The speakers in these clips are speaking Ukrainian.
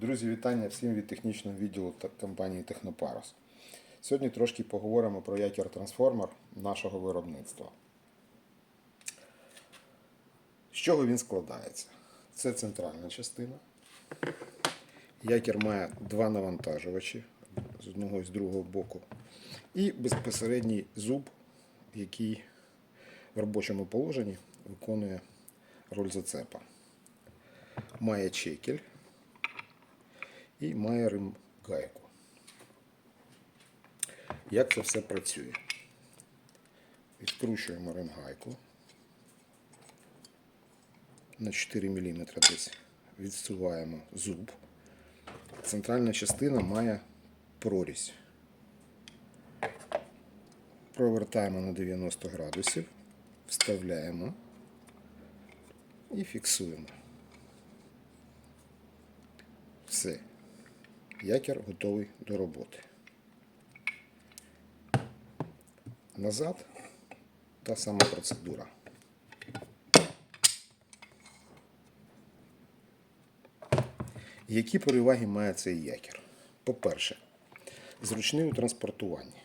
Друзі, вітання всім від технічного відділу компанії Технопарус. Сьогодні трошки поговоримо про якір трансформер нашого виробництва. З чого він складається? Це центральна частина. Якір має два навантажувачі з одного і з другого боку. І безпосередній зуб, який в робочому положенні виконує роль зацепа. Має чекель і має рим гайку. Як це все працює? Відкручуємо ремгайку на 4 мм десь відсуваємо зуб. Центральна частина має прорізь. Провертаємо на 90 градусів, вставляємо і фіксуємо. Все. Якір готовий до роботи. Назад та сама процедура. Які переваги має цей якір? По-перше, зручний у транспортуванні.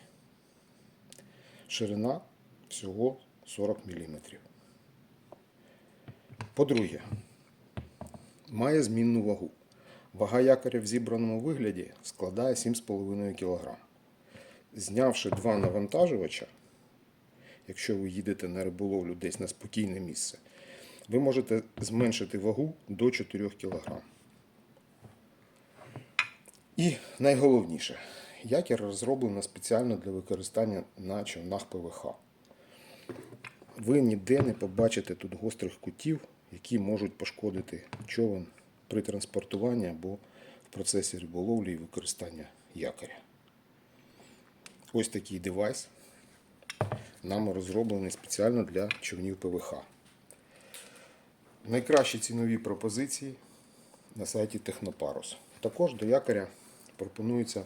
Ширина всього 40 мм. По-друге, має змінну вагу. Вага якоря в зібраному вигляді складає 7,5 кг. Знявши два навантажувача, якщо ви їдете на риболовлю десь на спокійне місце, ви можете зменшити вагу до 4 кг. І найголовніше, якір розроблено спеціально для використання на човнах ПВХ. Ви ніде не побачите тут гострих кутів, які можуть пошкодити човен при транспортуванні або в процесі риболовлі і використання якоря. Ось такий девайс нами розроблений спеціально для човнів ПВХ. Найкращі цінові пропозиції на сайті Технопарус. Також до якоря пропонується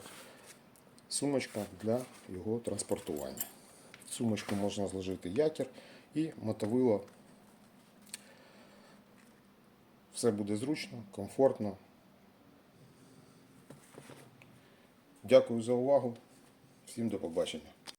сумочка для його транспортування. Сумочку можна зложити якір і мотовило. Все буде зручно, комфортно. Дякую за увагу. Всім до побачення.